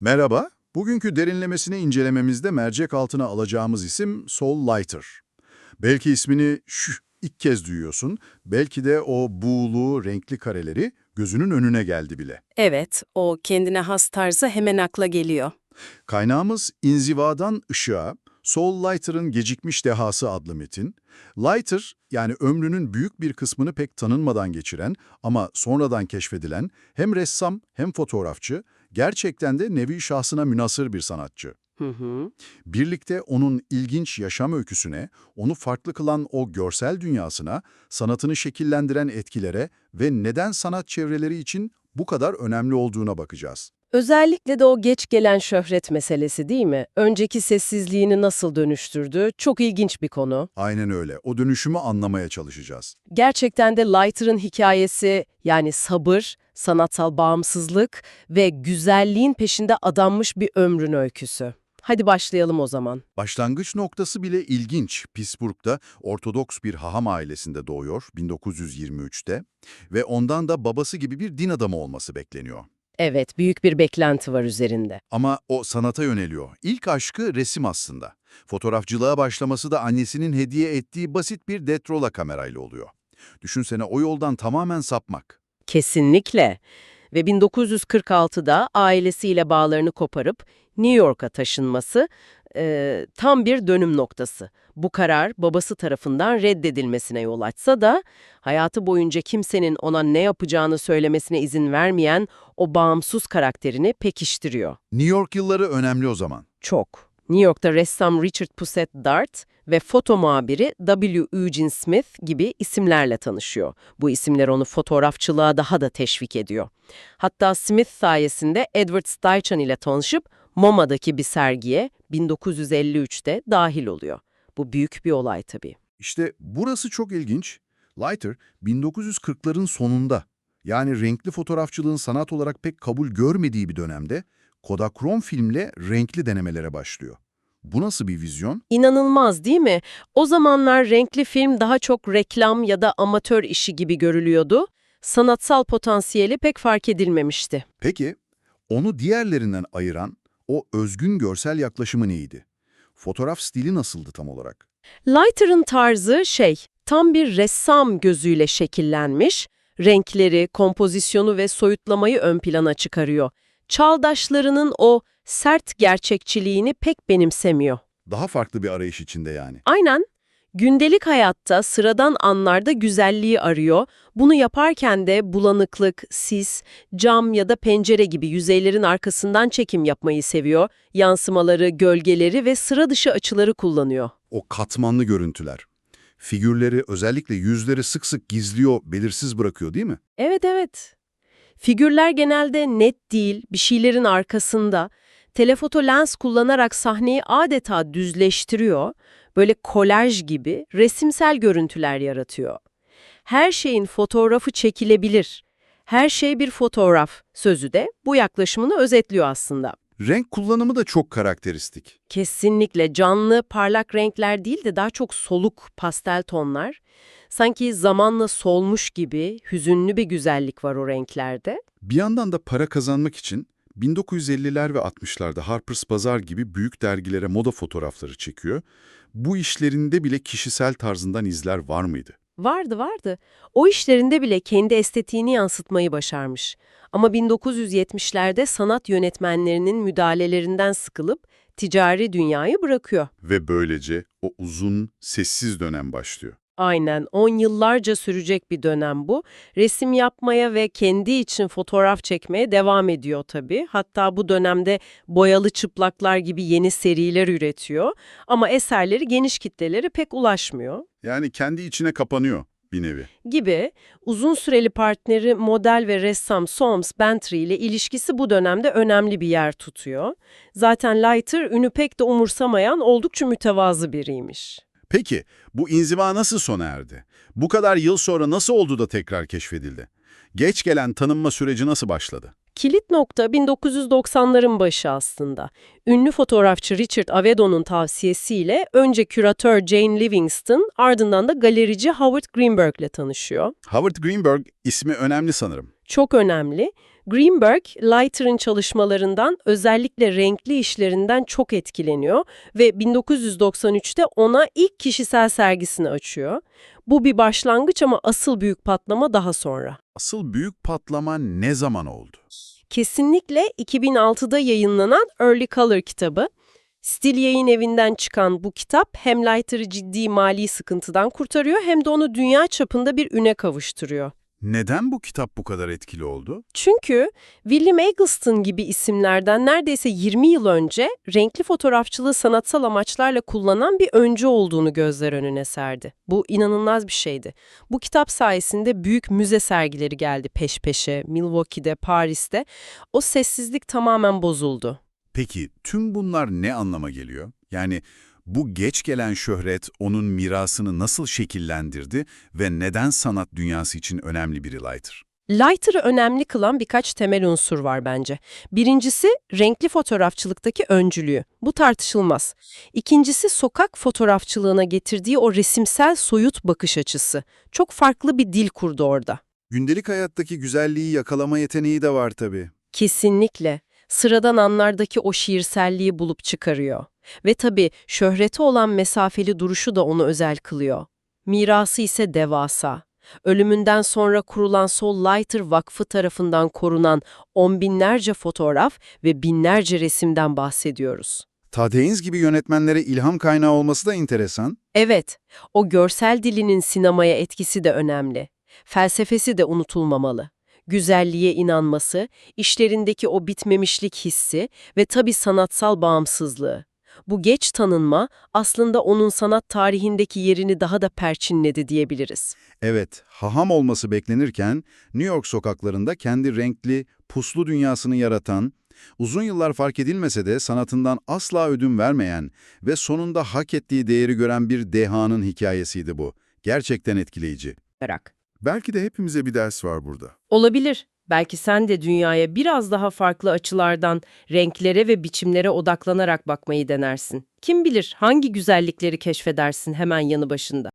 Merhaba, bugünkü derinlemesine incelememizde mercek altına alacağımız isim Sol Leiter. Belki ismini şu ilk kez duyuyorsun, belki de o buğulu, renkli kareleri gözünün önüne geldi bile. Evet, o kendine has tarzı hemen akla geliyor. Kaynağımız İnziva'dan Işığa, Sol Leiter'ın Gecikmiş Dehası adlı metin. Leiter, yani ömrünün büyük bir kısmını pek tanınmadan geçiren ama sonradan keşfedilen hem ressam hem fotoğrafçı, gerçekten de nevi şahsına münasır bir sanatçı. Hı hı. Birlikte onun ilginç yaşam öyküsüne, onu farklı kılan o görsel dünyasına, sanatını şekillendiren etkilere ve neden sanat çevreleri için bu kadar önemli olduğuna bakacağız. Özellikle de o geç gelen şöhret meselesi değil mi? Önceki sessizliğini nasıl dönüştürdü? Çok ilginç bir konu. Aynen öyle. O dönüşümü anlamaya çalışacağız. Gerçekten de Leiter'ın hikayesi yani sabır, sanatsal bağımsızlık ve güzelliğin peşinde adanmış bir ömrün öyküsü. Hadi başlayalım o zaman. Başlangıç noktası bile ilginç. Pittsburgh'da Ortodoks bir haham ailesinde doğuyor 1923'te ve ondan da babası gibi bir din adamı olması bekleniyor. Evet, büyük bir beklenti var üzerinde. Ama o sanata yöneliyor. İlk aşkı resim aslında. Fotoğrafçılığa başlaması da annesinin hediye ettiği basit bir detrola kamerayla oluyor. Düşünsene o yoldan tamamen sapmak. Kesinlikle. Ve 1946'da ailesiyle bağlarını koparıp New York'a taşınması e, tam bir dönüm noktası. Bu karar babası tarafından reddedilmesine yol açsa da hayatı boyunca kimsenin ona ne yapacağını söylemesine izin vermeyen o bağımsız karakterini pekiştiriyor. New York yılları önemli o zaman. Çok. New York'ta ressam Richard Pussett Dart ve foto muhabiri W. Eugene Smith gibi isimlerle tanışıyor. Bu isimler onu fotoğrafçılığa daha da teşvik ediyor. Hatta Smith sayesinde Edward Steichen ile tanışıp MoMA'daki bir sergiye 1953'te dahil oluyor. Bu büyük bir olay tabii. İşte burası çok ilginç. Leiter 1940'ların sonunda yani renkli fotoğrafçılığın sanat olarak pek kabul görmediği bir dönemde Kodakrom filmle renkli denemelere başlıyor. Bu nasıl bir vizyon? İnanılmaz değil mi? O zamanlar renkli film daha çok reklam ya da amatör işi gibi görülüyordu. Sanatsal potansiyeli pek fark edilmemişti. Peki onu diğerlerinden ayıran o özgün görsel yaklaşımı neydi? Fotoğraf stili nasıldı tam olarak? Leiter'ın tarzı şey, tam bir ressam gözüyle şekillenmiş, renkleri, kompozisyonu ve soyutlamayı ön plana çıkarıyor. Çağdaşlarının o sert gerçekçiliğini pek benimsemiyor. Daha farklı bir arayış içinde yani. Aynen. Gündelik hayatta sıradan anlarda güzelliği arıyor. Bunu yaparken de bulanıklık, sis, cam ya da pencere gibi yüzeylerin arkasından çekim yapmayı seviyor. Yansımaları, gölgeleri ve sıra dışı açıları kullanıyor. O katmanlı görüntüler. Figürleri özellikle yüzleri sık sık gizliyor, belirsiz bırakıyor değil mi? Evet evet. Figürler genelde net değil, bir şeylerin arkasında. Telefoto lens kullanarak sahneyi adeta düzleştiriyor. Böyle kolaj gibi resimsel görüntüler yaratıyor. Her şeyin fotoğrafı çekilebilir. Her şey bir fotoğraf sözü de bu yaklaşımını özetliyor aslında. Renk kullanımı da çok karakteristik. Kesinlikle canlı, parlak renkler değil de daha çok soluk, pastel tonlar. Sanki zamanla solmuş gibi hüzünlü bir güzellik var o renklerde. Bir yandan da para kazanmak için 1950'ler ve 60'larda Harper's Bazaar gibi büyük dergilere moda fotoğrafları çekiyor. Bu işlerinde bile kişisel tarzından izler var mıydı? Vardı vardı. O işlerinde bile kendi estetiğini yansıtmayı başarmış. Ama 1970'lerde sanat yönetmenlerinin müdahalelerinden sıkılıp ticari dünyayı bırakıyor. Ve böylece o uzun, sessiz dönem başlıyor. Aynen 10 yıllarca sürecek bir dönem bu. Resim yapmaya ve kendi için fotoğraf çekmeye devam ediyor tabii. Hatta bu dönemde boyalı çıplaklar gibi yeni seriler üretiyor. Ama eserleri geniş kitlelere pek ulaşmıyor. Yani kendi içine kapanıyor bir nevi. Gibi uzun süreli partneri model ve ressam Soames Bantry ile ilişkisi bu dönemde önemli bir yer tutuyor. Zaten Leiter ünü pek de umursamayan oldukça mütevazı biriymiş. Peki bu inziva nasıl sona erdi? Bu kadar yıl sonra nasıl oldu da tekrar keşfedildi? Geç gelen tanınma süreci nasıl başladı? Kilit nokta 1990'ların başı aslında. Ünlü fotoğrafçı Richard Avedon'un tavsiyesiyle önce küratör Jane Livingston ardından da galerici Howard Greenberg'le tanışıyor. Howard Greenberg ismi önemli sanırım. Çok önemli. Greenberg, Leiter'ın çalışmalarından özellikle renkli işlerinden çok etkileniyor ve 1993'te ona ilk kişisel sergisini açıyor. Bu bir başlangıç ama asıl büyük patlama daha sonra. Asıl büyük patlama ne zaman oldu? Kesinlikle 2006'da yayınlanan Early Color kitabı. Stil yayın evinden çıkan bu kitap hem Leiter'ı ciddi mali sıkıntıdan kurtarıyor hem de onu dünya çapında bir üne kavuşturuyor. Neden bu kitap bu kadar etkili oldu? Çünkü William Eggleston gibi isimlerden neredeyse 20 yıl önce renkli fotoğrafçılığı sanatsal amaçlarla kullanan bir öncü olduğunu gözler önüne serdi. Bu inanılmaz bir şeydi. Bu kitap sayesinde büyük müze sergileri geldi peş peşe, Milwaukee'de, Paris'te. O sessizlik tamamen bozuldu. Peki tüm bunlar ne anlama geliyor? Yani bu geç gelen şöhret onun mirasını nasıl şekillendirdi ve neden sanat dünyası için önemli biri Leiter? Lighter'ı önemli kılan birkaç temel unsur var bence. Birincisi renkli fotoğrafçılıktaki öncülüğü. Bu tartışılmaz. İkincisi sokak fotoğrafçılığına getirdiği o resimsel soyut bakış açısı. Çok farklı bir dil kurdu orada. Gündelik hayattaki güzelliği yakalama yeteneği de var tabii. Kesinlikle. Sıradan anlardaki o şiirselliği bulup çıkarıyor. Ve tabii şöhreti olan mesafeli duruşu da onu özel kılıyor. Mirası ise devasa. Ölümünden sonra kurulan Sol Lighter Vakfı tarafından korunan on binlerce fotoğraf ve binlerce resimden bahsediyoruz. Tadeyins gibi yönetmenlere ilham kaynağı olması da enteresan. Evet, o görsel dilinin sinemaya etkisi de önemli. Felsefesi de unutulmamalı. Güzelliğe inanması, işlerindeki o bitmemişlik hissi ve tabii sanatsal bağımsızlığı. Bu geç tanınma aslında onun sanat tarihindeki yerini daha da perçinledi diyebiliriz. Evet, haham olması beklenirken New York sokaklarında kendi renkli, puslu dünyasını yaratan, uzun yıllar fark edilmese de sanatından asla ödün vermeyen ve sonunda hak ettiği değeri gören bir dehanın hikayesiydi bu. Gerçekten etkileyici. Merak. Belki de hepimize bir ders var burada. Olabilir. Belki sen de dünyaya biraz daha farklı açılardan, renklere ve biçimlere odaklanarak bakmayı denersin. Kim bilir hangi güzellikleri keşfedersin hemen yanı başında.